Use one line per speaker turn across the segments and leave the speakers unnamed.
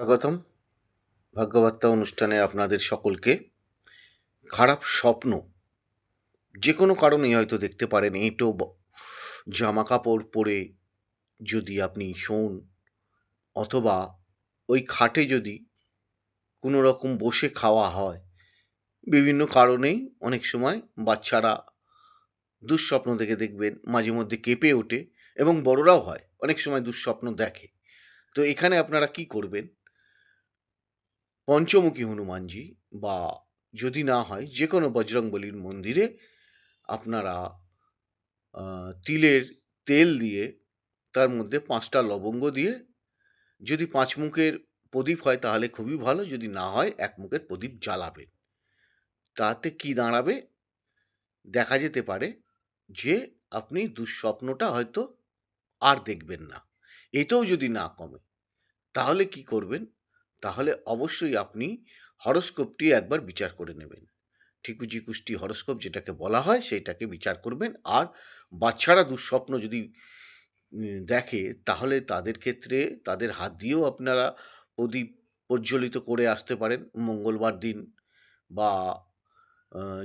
স্বাগতম। ভাগ্যবার্তা অনুষ্ঠানে আপনাদের সকলকে খারাপ স্বপ্ন, যে কোনো কারণেই হয়তো দেখতে পারেন, এঁটো জামা কাপড় পরে যদি আপনি শোন, অথবা ওই খাটে যদি কোনো রকম বসে খাওয়া হয়, বিভিন্ন কারণেই অনেক সময় বাচ্চারা দুঃস্বপ্ন দেখে দেখবেন, মাঝে মধ্যে কেঁপে ওঠে এবং বড়রাও হয়, অনেক সময় দুঃস্বপ্ন দেখে। তো এখানে আপনারা কি করবেন? পঞ্চমুখী হনুমানজি বা যদি না হয় যে কোনো বজরংবলীর মন্দিরে আপনারা তিলের তেল দিয়ে তার মধ্যে পাঁচটা লবঙ্গ দিয়ে যদি পাঁচ মুখের প্রদীপ হয় তাহলে খুবই ভালো, যদি না হয় এক মুখের প্রদীপ জ্বালাবেন। তাতে কি দাঁড়াবে? দেখা যেতে পারে যে আপনি দুঃস্বপ্নটা হয়তো আর দেখবেন না। এতেও যদি না কমে, তাহলে কি করবেন? তাহলে অবশ্যই আপনি হরস্কোপটি একবার বিচার করে নেবেন। ঠিকুজি কুষ্টি হরস্কোপ যেটাকে বলা হয় সেটাকে বিচার করবেন। আর বাচ্চারা দুঃস্বপ্ন যদি দেখে তাহলে তাদের ক্ষেত্রে তাদের হাত দিয়েও আপনারা প্রদীপ প্রজ্বলিত করে আসতে পারেন মঙ্গলবার দিন বা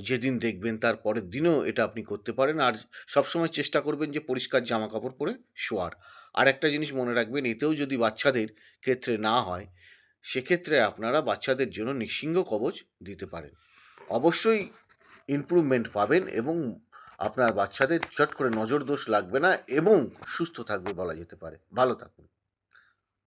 যেদিন দেখবেন তার পরের দিনও এটা আপনি করতে পারেন। আর সবসময় চেষ্টা করবেন যে পরিষ্কার জামা কাপড় পরে শোয়ার। আর একটা জিনিস মনে রাখবেন, এতেও যদি বাচ্চাদের ক্ষেত্রে না হয় সেক্ষেত্রে আপনারা বাচ্চাদের জন্য নিঃসিংহ কবচ দিতে পারেন। অবশ্যই ইমপ্রুভমেন্ট পাবেন এবং আপনার বাচ্চাদের চট করে নজর দোষ লাগবে না এবং সুস্থ থাকবে বলা যেতে পারে। ভালো থাকুন।